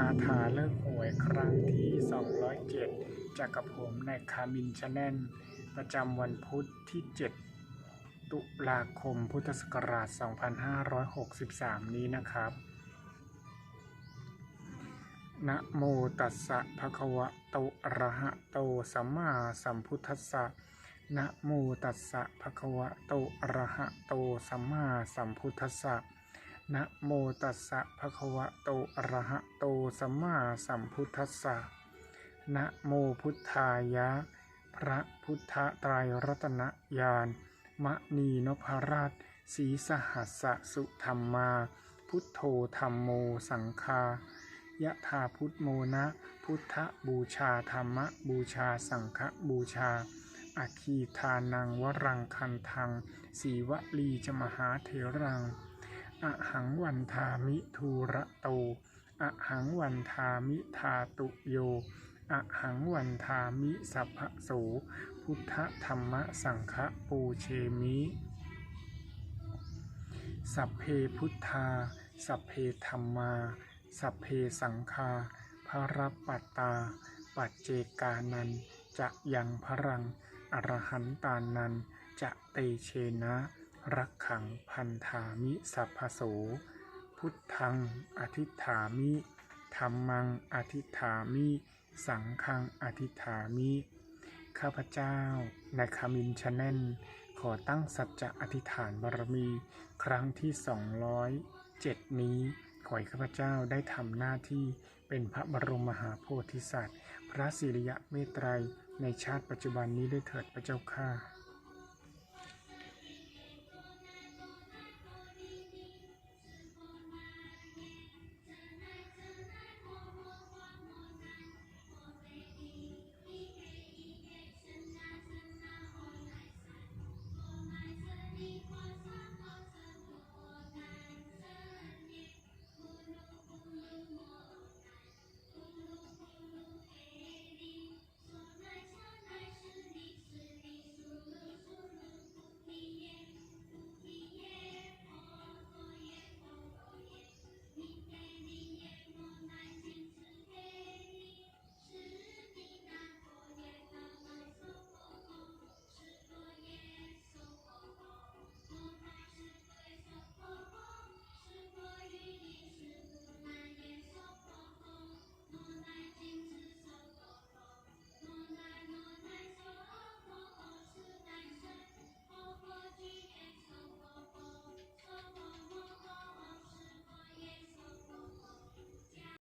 าถาเลิกหวยครั้งที่ 207จากกับผมในคามินชาแนลประจำวันพุธที่ 7 ตุลาคมพุทธศักราช 2563 นี้นะครับ นะโมตัสสะภะคะวะโตอะระหะโตสัมมาสัมพุทธัสสะนะโมตัสสะภะคะวะโตอะระหะโตสัมมาสัมพุทธัสสะ นะโมตัสสะภะคะวะโตอะระหะโตสัมมาสัมพุทธัสสะนะโมพุทธายะ พระพุทธไตรรัตนญาณมณีนพราชสีสหัสสะสุธรรมา พุทโธธรรมโมสังคายะธาพุทโมนะ พุทธบูชาธรรมบูชาสังฆบูชาอาคีทานังวรังคันทังสีวลีจมหาเถรัง อะหังวันทามิทูระโตอะหังวันทามิทาตุโยอะหังวันทามิสัพพะโส พุทธธรรมสังฆปูเชมิ สัพเพพุทธา สัพเพธรรมา สัพเพสังฆาภรปัตตา ปัจเจกานัน จะยังพรัง อรหันตานัน จะเตเชนะ รักขังพันธามิสัพพโส พุทธังอธิฐามิธรรมังอธิฐามิ สังฆังอธิฐามิ ข้าพเจ้า ในคามินชาแนลขอตั้งสัจจะอธิษฐานบารมี ครั้งที่ 207 นี้ ขอให้ข้าพเจ้าได้ทำหน้าที่เป็นพระบรมมหาโพธิสัตว์ พระสิริยะเมตไตรในชาติปัจจุบันนี้ได้เถิดพระเจ้าข้า